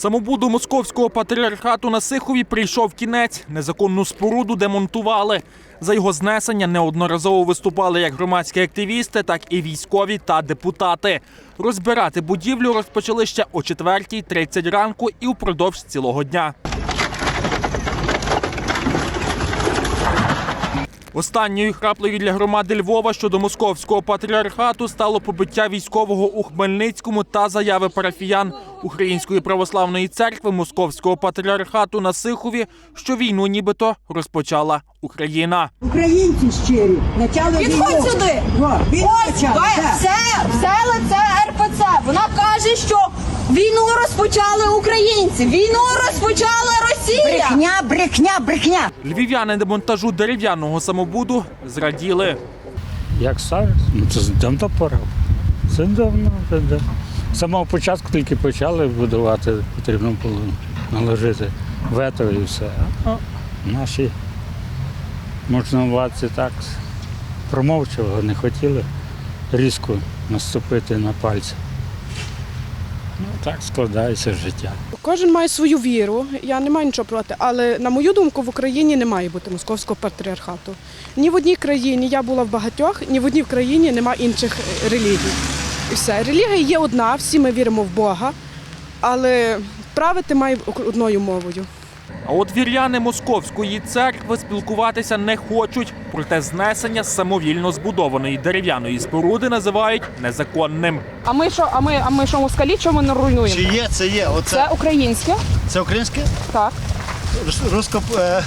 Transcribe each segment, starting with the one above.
Самобуду московського патріархату на Сихові прийшов кінець. Незаконну споруду демонтували. За його знесення неодноразово виступали як громадські активісти, так і військові та депутати. Розбирати будівлю розпочали ще о 4.30 ранку і впродовж цілого дня. Останньою краплею для громади Львова щодо московського патріархату стало побиття військового у Хмельницькому та заяви парафіян Української православної церкви Московського патріархату на Сихові, що війну нібито розпочала Україна. Українці щирі, начало Підходь сюди. Во, він Ось почав, все, все лице РПЦ. Вона каже, що війну розпочали українці, війну розпочала Росія. Брехня, брехня, брехня. Львів'яни демонтажу дерев'яного самобуду зраділи. Як зараз? Ну це давно пора. Це давно, це давно. З самого початку тільки почали будувати, потрібно було наложити вето і все. А наші можновладці так промовчували, не хотіли різко наступити на пальці. Ну так складається життя. Кожен має свою віру, я не маю нічого проти, але на мою думку, в Україні не має бути московського патріархату. Ні в одній країні, я була в багатьох, ні в одній країні немає інших релігій. І все. Релігія є одна, всі ми віримо в Бога, але правити має одною мовою. А от віряни московської церкви спілкуватися не хочуть. Проте знесення самовільно збудованої дерев'яної споруди називають незаконним. А ми що, а ми, а ми що москалі, чому не руйнуємо? Чи є це є? Оце Це українське, це українське? так. Рус- Русско е,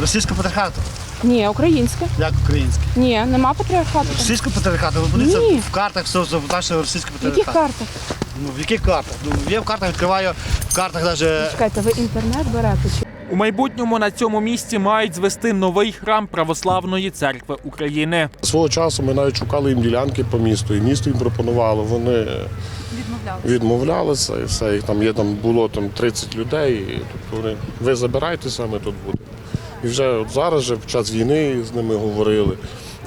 російського патріархату. Ні, українське. Як українське? Ні, нема патріархату. Російського патріархату. Ви подивіться Ні. в картах все наше російське В яких патріархату. картах? Ну в яких картах? Ну є в картах, відкриваю в картах навіть. Чекайте, ви інтернет берете чи? У майбутньому на цьому місці мають звести новий храм Православної церкви України. Свого часу ми навіть шукали їм ділянки по місту, і місто їм пропонувало. Вони відмовлялися і все. Їх там є там було там 30 людей. І тобто вони ви забирайте саме тут буде. І вже от зараз же під час війни з ними говорили.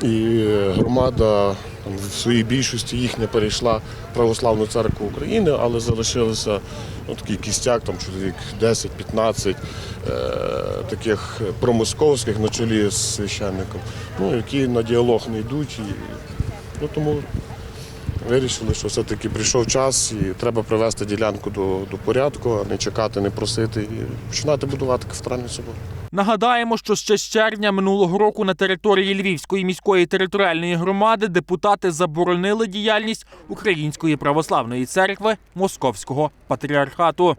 І громада там, в своїй більшості їхня перейшла в Православну церкву України, але залишилися ну, такий кістяк, там чоловік 10-15 е, таких промосковських на чолі з священником, ну, які на діалог не йдуть. І, ну, тому вирішили, що все-таки прийшов час і треба привести ділянку до, до порядку, а не чекати, не просити і починати будувати кафедральний собор. Нагадаємо, що ще з червня минулого року на території Львівської міської територіальної громади депутати заборонили діяльність Української православної церкви Московського патріархату.